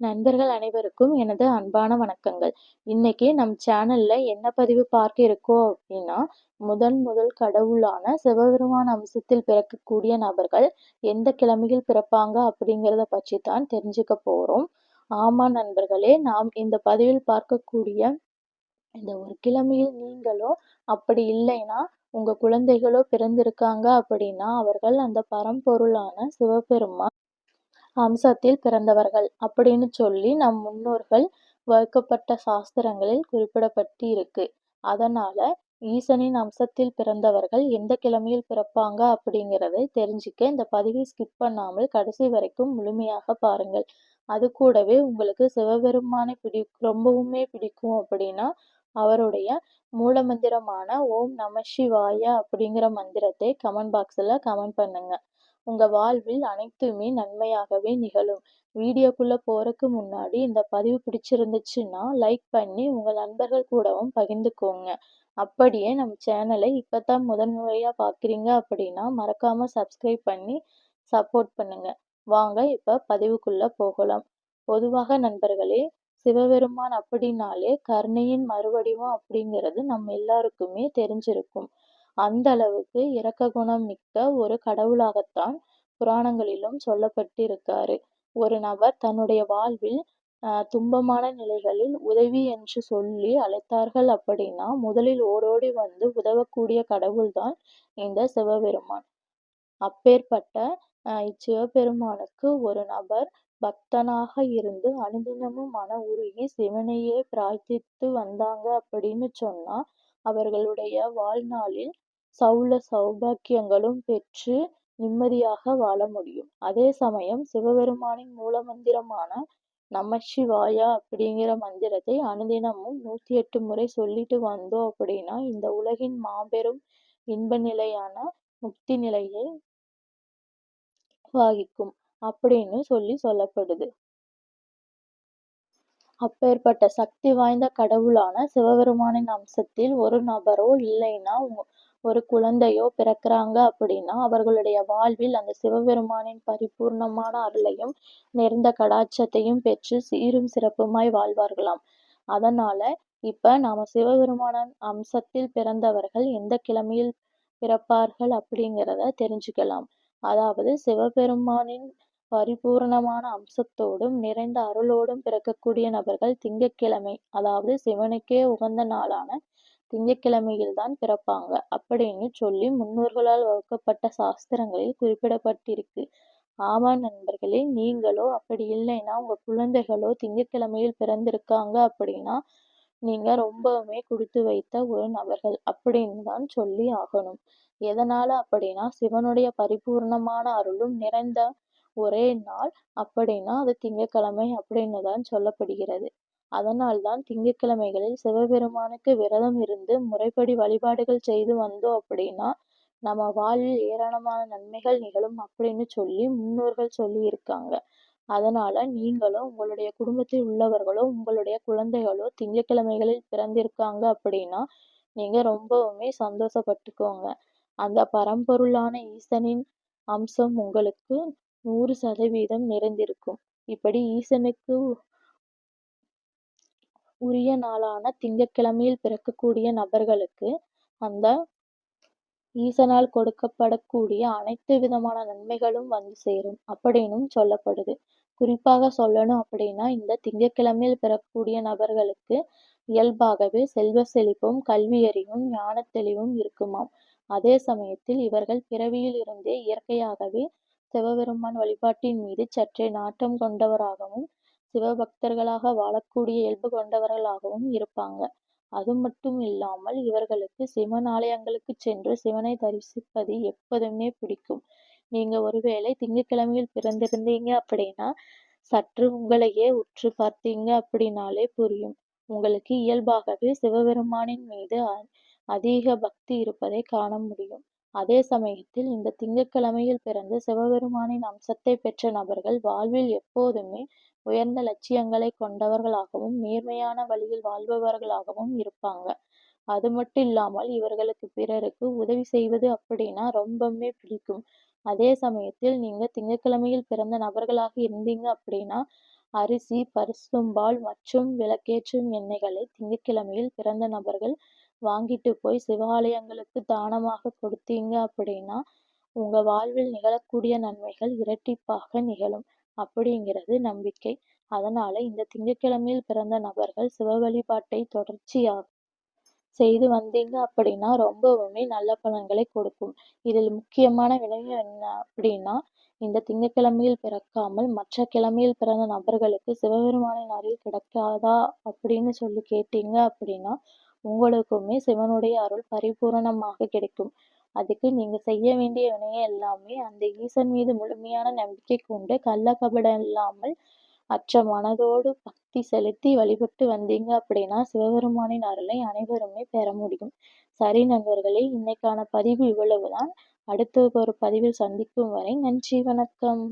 நண்பர்கள் அனைவருக்கும் எனது அன்பான வணக்கங்கள். இன்னைக்கு நம் சேனல்ல என்ன பதிவு பார்க்க இருக்கோம் அப்படின்னா முதன் முதல் கடவுளான சிவபெருமான் அம்சத்தில் பிறக்கக்கூடிய நபர்கள் எந்த கிழமையில் பிறப்பாங்க அப்படிங்கிறத பற்றி தான் தெரிஞ்சுக்க போறோம். ஆமா நண்பர்களே நாம் இந்த பதிவில் பார்க்கக்கூடிய இந்த ஒரு கிழமையில் நீங்களோ அப்படி இல்லைன்னா உங்க குழந்தைகளோ பிறந்திருக்காங்க அப்படின்னா அவர்கள் அந்த பரம்பொருளான சிவபெருமான் அம்சத்தில் பிறந்தவர்கள் அப்படின்னு சொல்லி நம் முன்னோர்கள் வகுக்கப்பட்ட சாஸ்திரங்களில் குறிப்பிடப்பட்டு இருக்கு அதனால ஈசனின் அம்சத்தில் பிறந்தவர்கள் எந்த கிழமையில் பிறப்பாங்க அப்படிங்கிறதை தெரிஞ்சுக்க இந்த பதிவை ஸ்கிப் பண்ணாமல் கடைசி வரைக்கும் முழுமையாக பாருங்கள். அது கூடவே உங்களுக்கு சிவபெருமானை பிடி ரொம்பவுமே பிடிக்கும் அப்படின்னா அவருடைய மூல மந்திரமான ஓம் நம சிவாய அப்படிங்கிற மந்திரத்தை கமெண்ட் பாக்ஸில் கமெண்ட் பண்ணுங்க. உங்க வாழ்வில் அனைத்துமே நன்மையாகவே நிகழும். வீடியோக்குள்ள போறதுக்கு முன்னாடி இந்த பதிவு பிடிச்சிருந்துச்சுன்னா லைக் பண்ணி உங்க நண்பர்கள் கூடவும் பகிர்ந்துக்கோங்க. அப்படியே நம்ம சேனலை இப்பதான் முதன்முறையா பாக்குறீங்க அப்படின்னா மறக்காம சப்ஸ்கிரைப் பண்ணி சப்போர்ட் பண்ணுங்க. வாங்க இப்ப பதிவுக்குள்ள போகலாம். பொதுவாக நண்பர்களே சிவபெருமான் அப்படின்னாலே கருணையின் மறுவடிவம் அப்படிங்கிறது நம்ம எல்லாருக்குமே தெரிஞ்சிருக்கும். அந்த அளவுக்கு இரக்க குணம் மிக்க ஒரு கடவுளாகத்தான் புராணங்களிலும் சொல்லப்பட்டிருக்காரு. ஒரு நபர் தன்னுடைய வாழ்வில் துன்பமான நிலைகளில் உதவி என்று சொல்லி அழைத்தார்கள் அப்படின்னா முதலில் ஓடோடி வந்து உதவக்கூடிய கடவுள்தான் இந்த சிவபெருமான். அப்பேற்பட்ட இச்சிவபெருமானுக்கு ஒரு நபர் பக்தனாக இருந்து அனுதினமும் மன உருகி சிவனையே பிரார்த்தித்து வந்தாங்க அப்படின்னு சொன்னா அவர்களுடைய வாழ்நாளில் சௌல சௌபாக்கியங்களும் பெற்று நிம்மதியாக வாழ முடியும். அதே சமயம் சிவபெருமானின் மூலமந்திரமான நமசிவாயா அப்படிங்கிற மந்திரத்தை அனுதினமும் நூத்தி எட்டு முறை சொல்லிட்டு வந்தோம் அப்படின்னா இந்த உலகின் மாபெரும் இன்ப நிலையான முக்தி நிலையை வாகிக்கும் அப்படின்னு சொல்லி சொல்லப்படுது. அப்பேற்பட்ட சக்தி வாய்ந்த கடவுளான சிவபெருமானின் அம்சத்தில் ஒரு நபரோ இல்லைன்னா ஒரு குழந்தையோ பிறக்கிறாங்க அப்படின்னா அவர்களுடைய வாழ்வில் அந்த சிவபெருமானின் பரிபூர்ணமான அருளையும் நிறைந்த கடாட்சத்தையும் பெற்று சீரும் சிறப்புமாய் வாழ்வார்களாம். அதனால இப்ப நாம சிவபெருமான அம்சத்தில் பிறந்தவர்கள் எந்த கிழமையில் பிறப்பார்கள் அப்படிங்கிறத தெரிஞ்சுக்கலாம். அதாவது சிவபெருமானின் பரிபூர்ணமான அம்சத்தோடும் நிறைந்த அருளோடும் பிறக்கக்கூடிய நபர்கள் திங்கட்கிழமை அதாவது சிவனுக்கே உகந்த நாளான திங்கட்கிழமையில்தான் பிறப்பாங்க. அப்படின்னு சொல்லி முன்னோர்களால் வகுக்கப்பட்ட சாஸ்திரங்களில் குறிப்பிடப்பட்டிருக்கு. ஆமா நண்பர்களே நீங்களோ அப்படி இல்லைன்னா உங்க குழந்தைகளோ திங்கட்கிழமையில் பிறந்திருக்காங்க அப்படின்னா நீங்க ரொம்பவுமே கொடுத்து வைத்த ஒரு நபர்கள் அப்படின்னு தான் சொல்லி ஆகணும். எதனால அப்படின்னா சிவனுடைய பரிபூர்ணமான அருளும் நிறைந்த ஒரே நாள் அப்படின்னா அது திங்கட்கிழமை அப்படின்னு தான் சொல்லப்படுகிறது. அதனால்தான் திங்கட்கிழமைகளில் சிவபெருமானுக்கு விரதம் இருந்து முறைப்படி வழிபாடுகள் செய்து வந்தோம் அப்படின்னா நம்ம வாழ்வில் ஏராளமான நன்மைகள் நிகழும் அப்படின்னு சொல்லி முன்னோர்கள் சொல்லி இருக்காங்க அதனால நீங்களும் உங்களுடைய குடும்பத்தில் உள்ளவர்களோ உங்களுடைய குழந்தைகளோ திங்கட்கிழமைகளில் பிறந்திருக்காங்க அப்படின்னா நீங்க ரொம்பவுமே சந்தோஷப்பட்டுக்கோங்க. அந்த பரம்பொருளான ஈசனின் அம்சம் உங்களுக்கு நூறு சதவீதம் நிறைந்திருக்கும். இப்படி ஈசனுக்கு உரிய நாளான திங்கட்கிழமையில் பிறக்கக்கூடிய நபர்களுக்கு அந்த ஈசனால் கொடுக்கப்படக்கூடிய அனைத்து விதமான நன்மைகளும் வந்து சேரும் அப்படின்னும் சொல்லப்படுது. குறிப்பாக சொல்லணும் அப்படின்னா இந்த திங்கட்கிழமையில் பிறக்கக்கூடிய நபர்களுக்கு இயல்பாகவே செல்வ செழிப்பும் கல்வியறிவும் ஞான தெளிவும் இருக்குமாம். அதே சமயத்தில் இவர்கள் பிறவியில் இருந்தே இயற்கையாகவே சிவபெருமான் வழிபாட்டின் மீது சற்றே நாட்டம் கொண்டவராகவும் சிவபக்தர்களாக வாழக்கூடிய இயல்பு கொண்டவர்களாகவும் இருப்பாங்க. அது மட்டும் இல்லாமல் இவர்களுக்கு சிவன் ஆலயங்களுக்கு சென்று சிவனை தரிசிப்பது எப்போதுமே பிடிக்கும். நீங்க ஒருவேளை திங்கட்கிழமையில் பிறந்திருந்தீங்க அப்படின்னா சற்று உங்களையே உற்று பார்த்தீங்க அப்படின்னாலே புரியும். உங்களுக்கு இயல்பாகவே சிவபெருமானின் மீது அதிக பக்தி இருப்பதை காண முடியும். அதே சமயத்தில் இந்த திங்கட்கிழமையில் பிறந்து சிவபெருமானின் அம்சத்தை பெற்ற நபர்கள் வாழ்வில் எப்போதுமே உயர்ந்த லட்சியங்களை கொண்டவர்களாகவும் நேர்மையான வழியில் வாழ்பவர்களாகவும் இருப்பாங்க. அது மட்டும் இல்லாமல் இவர்களுக்கு பிறருக்கு உதவி செய்வது அப்படின்னா ரொம்பவுமே பிடிக்கும். அதே சமயத்தில் நீங்க திங்கட்கிழமையில் பிறந்த நபர்களாக இருந்தீங்க அப்படின்னா அரிசி, பரிசும்பால் மற்றும் விளக்கேற்றும் எண்ணெய்களை திங்கட்கிழமையில் பிறந்த நபர்கள் வாங்கிட்டு போய் சிவாலயங்களுக்கு தானமாக கொடுத்தீங்க அப்படின்னா உங்க வாழ்வில் நிகழக்கூடிய நன்மைகள் இரட்டிப்பாக நிகழும் அப்படிங்கிறது நம்பிக்கை. அதனால இந்த திங்கட்கிழமையில் பிறந்த நபர்கள் சிவ வழிபாட்டை தொடர்ச்சியாக செய்து வந்தீங்க அப்படின்னா ரொம்பவுமே நல்ல பலன்களை கொடுக்கும். இதில் முக்கியமான விளைவு என்ன அப்படின்னா இந்த திங்கட்கிழமையில் பிறக்காமல் மற்ற கிழமையில் பிறந்த நபர்களுக்கு சிவபெருமானின் அருள் கிடைக்காதா அப்படின்னு சொல்லி கேட்டீங்க அப்படின்னா உங்களுக்குமே சிவனுடைய அருள் பரிபூரணமாக கிடைக்கும். அதுக்கு நீங்க செய்ய வேண்டிய வினைய எல்லாமே அந்த ஈசன் மீது முழுமையான நம்பிக்கை கொண்டு கள்ள கபடம் இல்லாமல் அற்ற மனதோடு பக்தி செலுத்தி வழிபட்டு வந்தீங்க அப்படின்னா சிவபெருமானின் அருளை அனைவருமே பெற முடியும். சரி நண்பர்களே இன்னைக்கான பதிவு இவ்வளவுதான். அடுத்த ஒரு பதிவில் சந்திக்கும் வரை நன்றி வணக்கம்.